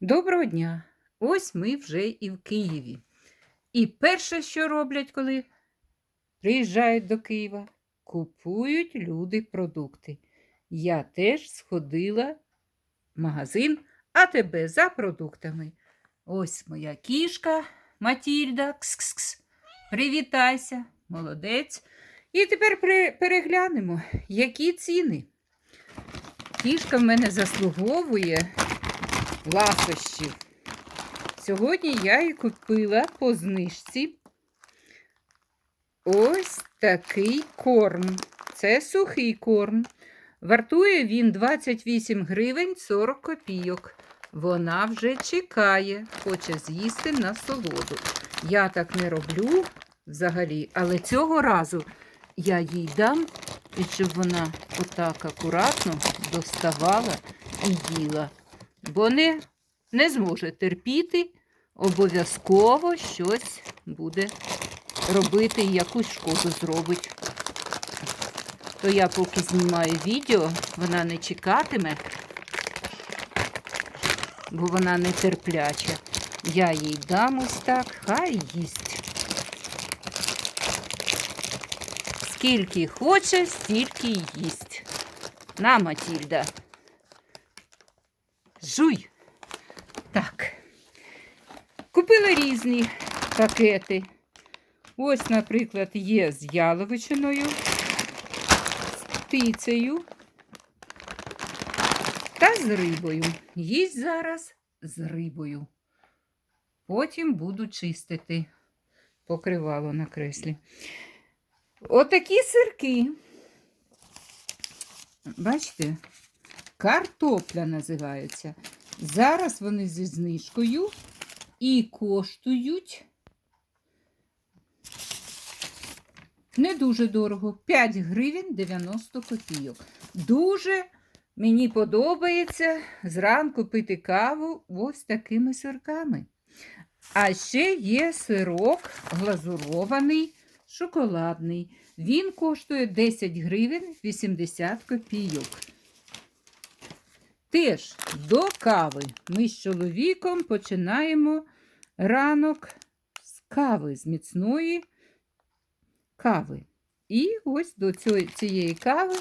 Доброго дня! Ось ми вже і в Києві. І перше, що роблять, коли приїжджають до Києва, купують люди продукти. Я теж сходила в магазин АТБ за продуктами. Ось моя кішка Матільда. Кс-кс-кс. Привітайся, молодець. І тепер переглянемо, які ціни. Кішка в мене заслуговує ласощів. Сьогодні я і купила по знижці ось такий корм. Це сухий корм. Вартує він 28 гривень 40 копійок. Вона вже чекає, хоче з'їсти на солоду. Я так не роблю взагалі, але цього разу я їй дам, і щоб вона отак акуратно доставала і їла бо не, не зможе терпіти, обов'язково щось буде робити якусь шкоду зробить. То я поки знімаю відео, вона не чекатиме, бо вона не терпляча. Я їй дам ось так, хай їсть. Скільки хоче, стільки їсть. На, Матільда. Жуй. Так. Купила різні пакети. Ось, наприклад, є з яловичиною, з птицею та з рибою. Їсть зараз з рибою. Потім буду чистити покривало на креслі. Отакі сирки. Бачите? Картопля називаються. Зараз вони зі знижкою і коштують не дуже дорого. 5 гривень 90 копійок. Дуже мені подобається зранку пити каву ось такими сирками. А ще є сирок глазурований, шоколадний. Він коштує 10 гривень 80 копійок. Теж до кави ми з чоловіком починаємо ранок з кави, з міцної кави. І ось до цієї кави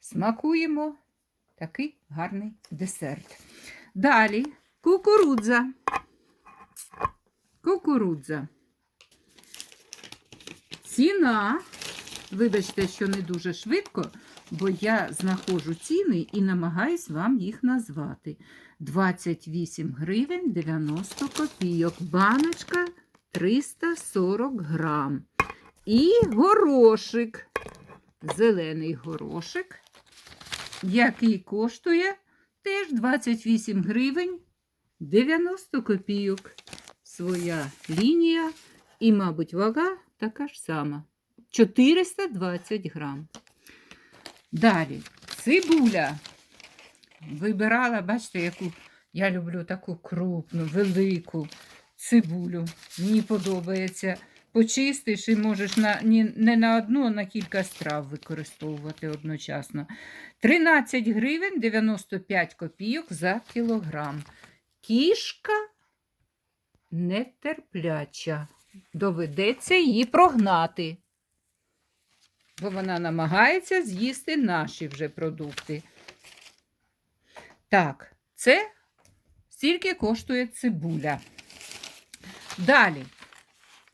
смакуємо такий гарний десерт. Далі кукурудза. Кукурудза. Ціна, вибачте, що не дуже швидко, бо я знаходжу ціни і намагаюсь вам їх назвати. 28 гривень 90 копійок. Баночка 340 грам. І горошик. Зелений горошик, який коштує теж 28 гривень 90 копійок. Своя лінія і, мабуть, вага така ж сама. 420 грам. Далі, цибуля. Вибирала, бачите, яку я люблю таку крупну, велику цибулю. Мені подобається. Почистиш і можеш на, не на одну, а на кілька страв використовувати одночасно. 13 гривень 95 копійок за кілограм. Кішка нетерпляча. Доведеться її прогнати бо вона намагається з'їсти наші вже продукти. Так, це стільки коштує цибуля. Далі,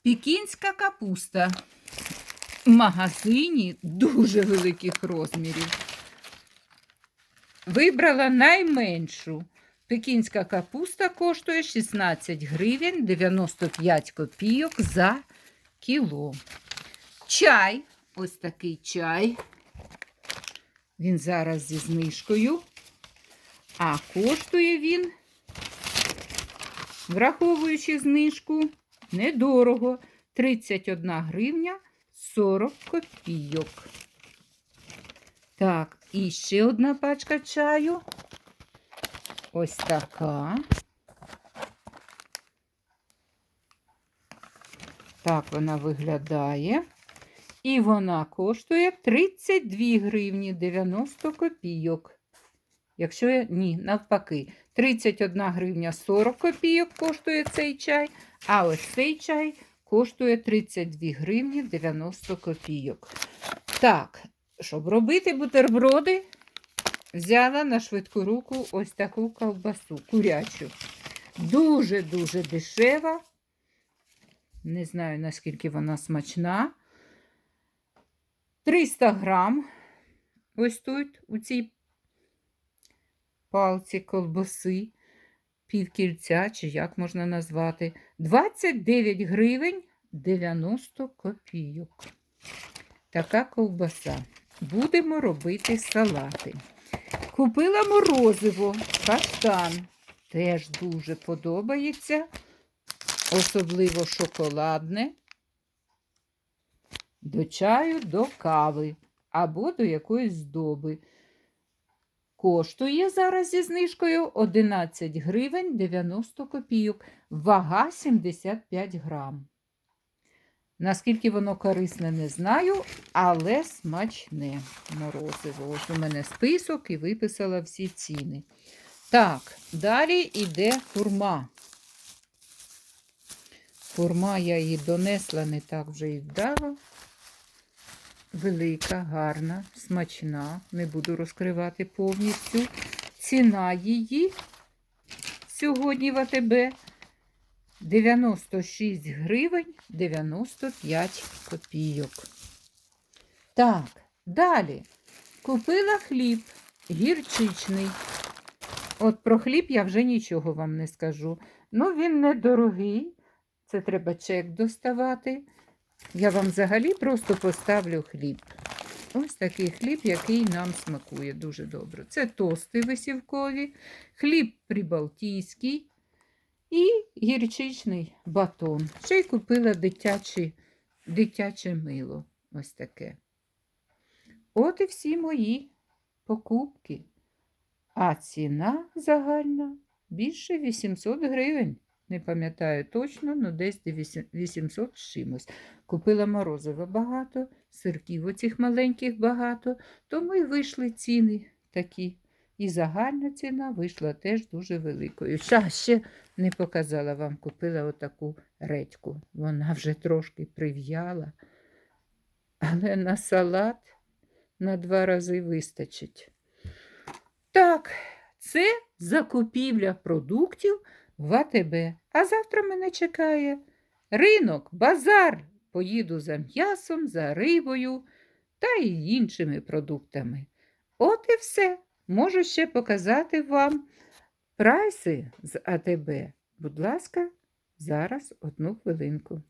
пікінська капуста в магазині дуже великих розмірів. Вибрала найменшу. Пекінська капуста коштує 16 гривень 95 копійок за кіло. Чай ось такий чай. Він зараз зі знижкою. А коштує він, враховуючи знижку, недорого. 31 гривня 40 копійок. Так, і ще одна пачка чаю. Ось така. Так вона виглядає. І вона коштує 32 гривні 90 копійок. Якщо я ні, навпаки, 31 гривня 40 копійок коштує цей чай, а ось цей чай коштує 32 гривні 90 копійок. Так, щоб робити бутерброди, взяла на швидку руку ось таку ковбасу курячу. Дуже-дуже дешева. Не знаю, наскільки вона смачна. 300 грам. Ось тут, у цій палці колбаси, півкільця, чи як можна назвати, 29 гривень 90 копійок. Така ковбаса. Будемо робити салати. Купила морозиво, каштан. Теж дуже подобається, особливо шоколадне. До чаю, до кави або до якоїсь здоби. Коштує зараз зі знижкою 11 гривень 90 копійок, вага 75 грам. Наскільки воно корисне, не знаю, але смачне морозиво. Ось у мене список і виписала всі ціни. Так, далі йде фурма. Фурма я її донесла не так вже і вдало. Велика, гарна, смачна. Не буду розкривати повністю. Ціна її сьогодні в АТБ 96 гривень 95 копійок. Так, далі купила хліб гірчичний. От про хліб я вже нічого вам не скажу. Ну, він недорогий. Це треба чек доставати. Я вам взагалі просто поставлю хліб. Ось такий хліб, який нам смакує дуже добре. Це тости висівкові, хліб прибалтійський і гірчичний батон. Ще й купила дитячі, дитяче мило. Ось таке. От і всі мої покупки. А ціна загальна більше 800 гривень. Не пам'ятаю точно, але десь 800 з чимось. Купила морозива багато, сирків оцих маленьких багато, тому й вийшли ціни такі. І загальна ціна вийшла теж дуже великою. Ща ще не показала вам, купила отаку редьку. Вона вже трошки прив'яла, але на салат на два рази вистачить. Так, це закупівля продуктів в АТБ. А завтра мене чекає ринок, базар. Поїду за м'ясом, за рибою та й іншими продуктами. От і все. Можу ще показати вам прайси з АТБ. Будь ласка, зараз одну хвилинку.